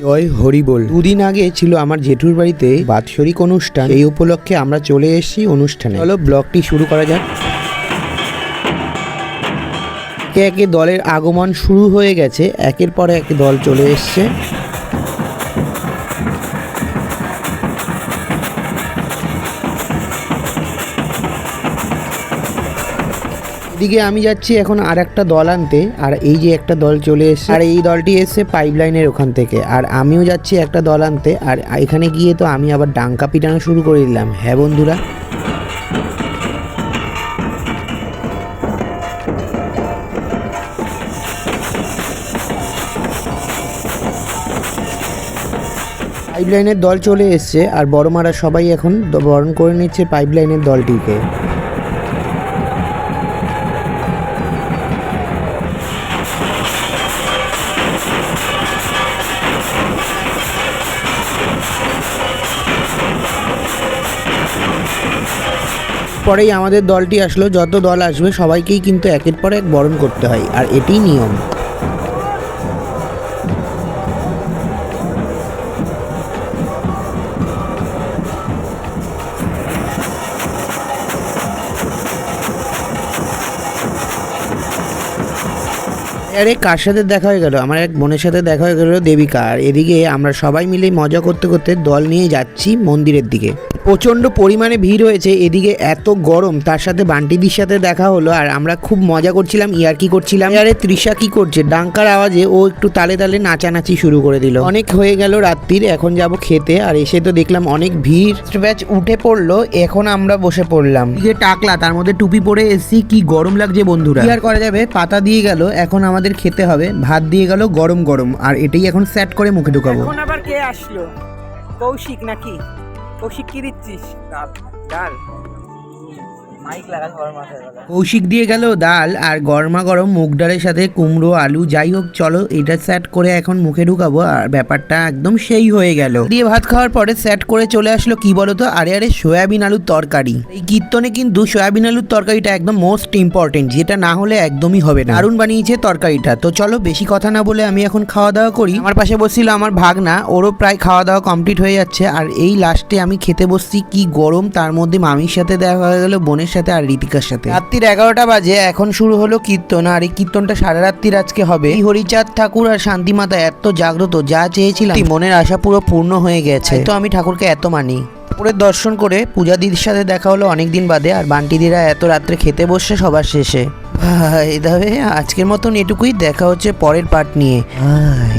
জয় হরিবোল দুদিন আগে ছিল আমার জেঠুর বাড়িতে বাৎসরিক অনুষ্ঠান। এই উপলক্ষে আমরা চলে এসেছি অনুষ্ঠানে। চলো ব্লগটি শুরু করা যাক। একে একে দলের আগমন শুরু হয়ে গেছে। একের পর এক দল চলে এসছে। এদিকে আমি যাচ্ছি এখন আর একটা দল আনতে, আর এই যে একটা দল চলে এসেছে, আর এই দলটি এসছে পাইপ লাইনের ওখান থেকে। আর আমিও যাচ্ছি একটা দল আনতে, আর এখানে গিয়ে তো আমি আবার ডাঙ্কা পিটানো শুরু করে দিলাম। হ্যাঁ বন্ধুরা? পাইপ লাইনের দল চলে এসছে, আর বড় মারা সবাই এখন বরণ করে নিচ্ছে পাইপ লাইনের দলটিকে। পরেই আমাদের দলটি আসলো, যত দল আসবে সবাইকেই কিন্তু একের পর এক বরণ করতে হয়, আর এটি নিয়ম। আরে, কার সাথে দেখা হয়ে গেল? আমার এক বোনের সাথে দেখা হয়ে গেল দেবিকা। আর এদিকে আমরা সবাই মিলে মজা করতে করতে দল নিয়ে যাচ্ছি মন্দিরের দিকে। প্রচণ্ড পরিমাণে ভিড় হয়েছে, এদিকে এত গরম, তার সাথে বান্টিদির সাথে দেখা হলো, আর আমরা খুব মজা করছিলাম, ইয়ার কি করছিলাম? আরে, তৃষা কি করছে? ডাঙ্কার আওয়াজে ও একটু তালে তালে নাচানাচি শুরু করে দিল। অনেক হয়ে গেল রাত্রির, এখন যাব খেতে, আর এসে তো দেখলাম অনেক ভিড়। ব্যাচ উঠে পড়ল, এখন আমরা বসে পড়লাম। টাকলা, তার মধ্যে টুপি পরে এসছি, কি গরম লাগছে বন্ধুরা। কি আর করা যাবে? পাতা দিয়ে গেল, এখন আমাদের খেতে হবে। ভাত দিয়ে গেল গরম গরম। আর এটাই এখন স্যাট করে মুখে ঢুকাবো। এখন আবার কে আসলো? কৌশিক নাকি? কৌশিক কি দিচ্ছিস? ডাল। কৌশিক দিয়ে গেল ডাল আর গরমা গরম মুগ ডালের সাথে কুমড়ো, আলু, যাই হোক, চলো এটা সেট করে এখন মুখে ঢুকাবো আর ব্যাপারটা একদম সেই হয়ে গেল। দিয়ে ভাত খাওয়ার পরে সেট করে চলে আসলো কি বলতো? আরে আরে, সয়াবিন আলুর তরকারি। এই কীর্তনে কিন্তু সয়াবিন আলুর তরকারিটা একদম মোস্ট ইম্পর্টেন্ট যেটা না হলে একদমই হবে না। দারুণ বানিয়েছে তরকারিটা। তো চলো, বেশি কথা না বলে আমি এখন খাওয়া দাওয়া করি। আমার পাশে বসছিল আমার ভাগনা, ওরও প্রায় খাওয়া দাওয়া কমপ্লিট হয়ে যাচ্ছে। আর এই লাস্টে আমি খেতে বসছি কি গরম, তার মধ্যে মামির সাথে দেখা হয়ে গেল, বোনের সাথে আর রীতিকার সাথে। রাত্রির এগারোটা বাজে এখন শুরু হলো কীর্তন। আর এই কীর্তনটা সারা রাত্রির আজকে হবে। হরিচাঁদ ঠাকুর আর শান্তিমাতা এত জাগ্রত যা চেয়েছিলাম মনের আশা পুরো পূর্ণ হয়ে গেছে। তো আমি ঠাকুরকে এত মানি। ঠাকুরের দর্শন করে পূজা দিদির সাথে দেখা হলো অনেকদিন বাদে আর বান্টি দিরা এত রাত্রে খেতে বসছে সবার শেষে। ভাই দাবে আজকের মতন এটুকুই দেখা হচ্ছে পরের পার্ট নিয়ে। ভাই